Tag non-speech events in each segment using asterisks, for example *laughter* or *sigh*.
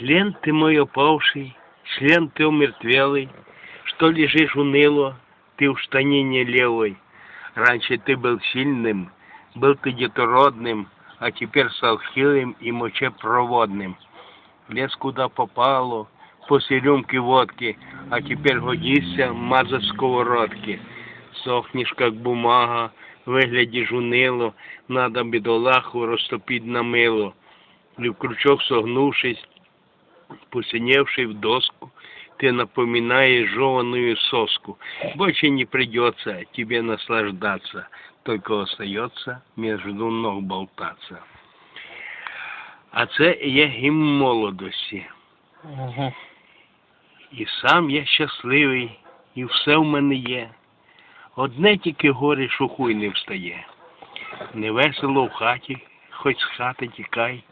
Член ты мой опавший, член ты умертвелый, что лежишь уныло, ты в штанине левой. Раньше ты был сильным, был ты детородным, а теперь стал хилым и мочепроводным. Лез куда попало, после рюмки водки, а теперь годишься мазать сковородки. Сохнешь, как бумага, виглядиш унило, надо бідолаху розтопить на мило. І в крючок согнувшись, посиневший в доску, ты напоминаешь жеваную соску. Больше не придется тебе наслаждаться, только остается между ног болтаться. А це є гімн молодості. І сам я щасливий, і все в мене є. Одне тільки горе, що хуй не встає. Невесело в хаті, хоч з хати тікай,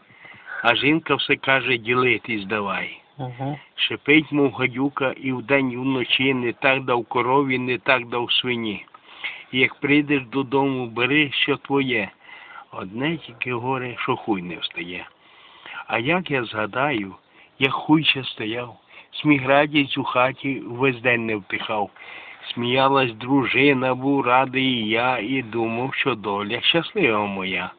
а жінка все каже, ділитись давай. Угу. Шипить, мов гадюка, і вдень, і вночі не так дав корові, не так дав свині. І як прийдеш додому, бери, що твоє. Одне тільки горе, що хуй не встає. А як я згадаю, як хуй ще стояв, сміградість у хаті весь день не втихав. Сміялась дружина, був радий і я, і думав, що доля щаслива моя.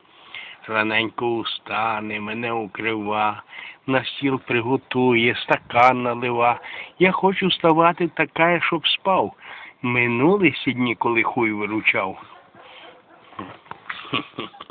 Раненько устане, мене укрива, на стіл приготує, стакан налива. Я хочу ставати така, щоб спав. Минулися дні, коли хуй виручав. *laughs*